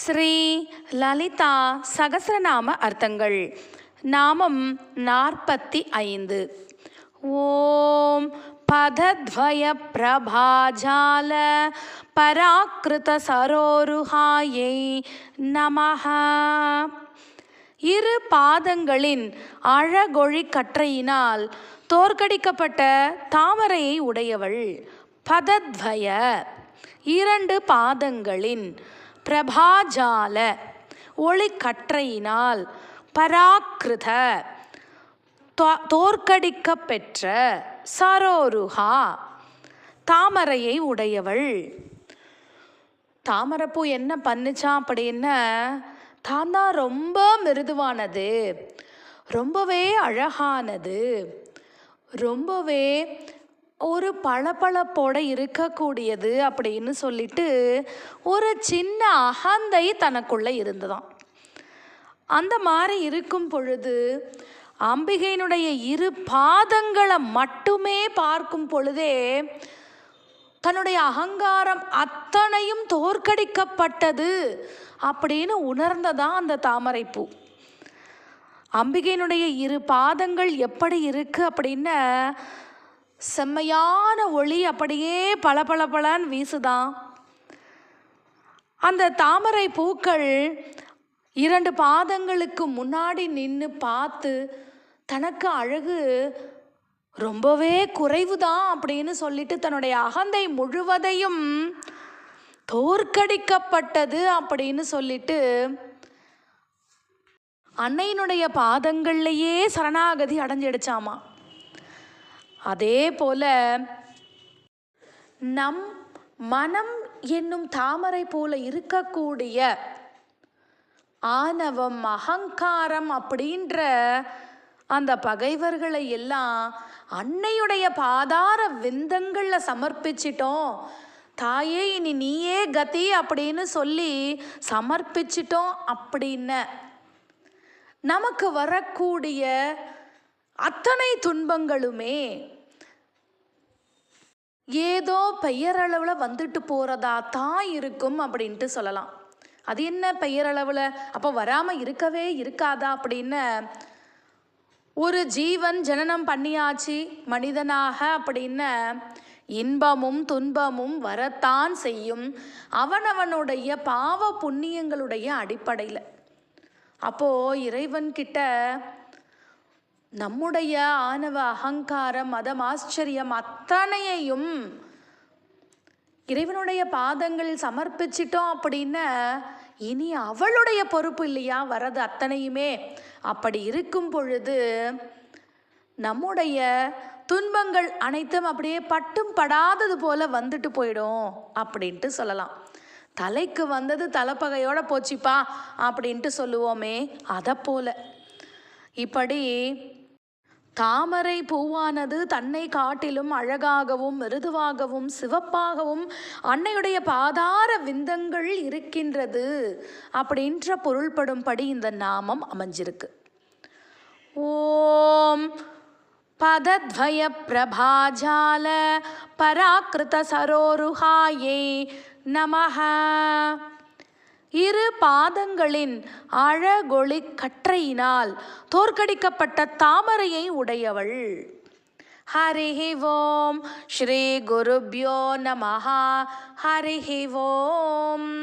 ஸ்ரீ லலிதா சகசரநாம அர்த்தங்கள். நாமம் நாற்பத்தி ஐந்து. ஓம் பதத்வய பிரபாஜால பராக்கிருத சரோருஹாயை நமஹ. இரு பாதங்களின் அழகொழி கற்றையினால் தோற்கடிக்கப்பட்ட தாமரையை உடையவள் பதத்வய. இரண்டு பாதங்களின் பிரபாஜால ஒளிக்கற்றையினால் பராக்கிருத தோ- தோற்கடிக்கப் பெற்ற சரோருஹா தாமரையை உடையவள். தாமரைப்பூ என்ன பண்ணுச்சான் அப்படின்னா தான் தான் ரொம்ப மிருதுவானது ரொம்பவே அழகானது ரொம்பவே ஒரு பளபளப்போட இருக்கக்கூடியது அப்படின்னு சொல்லிட்டு ஒரு சின்ன அகந்தை தனக்குள்ளே இருந்ததாம். அந்த மாதிரி இருக்கும் பொழுது அம்பிகையினுடைய இரு பாதங்களை மட்டுமே பார்க்கும் பொழுதே தன்னுடைய அகங்காரம் அத்தனையும் தோற்கடிக்கப்பட்டது அப்படின்னு உணர்ந்ததான் அந்த தாமரைப்பூ. அம்பிகையினுடைய இரு பாதங்கள் எப்படி இருக்குது அப்படின்னு செம்மையான ஒளி அப்படியே பளபளபளன்னு வீசுதான். அந்த தாமரை பூக்கள் இரண்டு பாதங்களுக்கு முன்னாடி நின்று பார்த்து தனக்கு அழகு ரொம்பவே குறைவு தான் அப்படின்னு சொல்லிட்டு தன்னுடைய அகந்தை முழுவதையும் தோற்கடிக்கப்பட்டது அப்படின்னு சொல்லிட்டு அன்னையினுடைய பாதங்கள்லேயே சரணாகதி அடைஞ்சிடுச்சாமா. அதே போல நம் மனம் என்னும் தாமரை போல இருக்கக்கூடிய ஆணவம் அகங்காரம் அப்படின்ற அந்த பகைவர்களை எல்லாம் அன்னையுடைய பாதார விந்தங்களில் சமர்ப்பிச்சிட்டோம். தாயே இனி நீயே கதி அப்படின்னு சொல்லி சமர்ப்பிச்சிட்டோம் அப்படின்னு நமக்கு வரக்கூடிய அத்தனை துன்பங்களுமே ஏதோ பெயரளவில் வந்துட்டு போகிறதா தான் இருக்கும் அப்படின்ட்டு சொல்லலாம். அது என்ன பெயரளவில்? அப்போ வராமல் இருக்கவே இருக்காதா அப்படின்னு ஒரு ஜீவன் ஜனனம் பண்ணியாச்சு மனிதனாக அப்படின்னு இன்பமும் துன்பமும் வரத்தான் செய்யும் அவனவனுடைய பாவ புண்ணியங்களுடைய அடிப்படையில். அப்போது இறைவன்கிட்ட நம்முடைய ஆணவ அகங்காரம் மதம் ஆச்சரியம் அத்தனையையும் இறைவனுடைய பாதங்கள் சமர்ப்பிச்சிட்டோம் அப்படின்னா இனி அவளுடைய பொறுப்பு இல்லையா? வரது அத்தனையுமே. அப்படி இருக்கும் பொழுது நம்முடைய துன்பங்கள் அனைத்தும் அப்படியே பட்டும் படாதது போல வந்துட்டு போயிடும் அப்படின்ட்டு சொல்லலாம். தலைக்கு வந்தது தலைப்பகையோட போச்சுப்பா அப்படின்ட்டு சொல்லுவோமே அதை போல. இப்படி தாமரை பூவானது தன்னை காட்டிலும் அழகாகவும் மிருதுவாகவும் சிவப்பாகவும் அன்னையுடைய பாதார விந்தங்கள் இருக்கின்றது அப்படின்ற பொருள்படும்படி இந்த நாமம் அமைஞ்சிருக்கு. ஓம் பதத்வய பிரபாஜால பராக்கிருத சரோருஹாயே நமஹ. இரு பாதங்களின் அழகொளி கற்றையினால் தோற்கடிக்கப்பட்ட தாமரையை உடையவள். ஹரிஹி ஓம். ஸ்ரீ குருப்யோ நமஹா. ஹரிஹி ஓம்.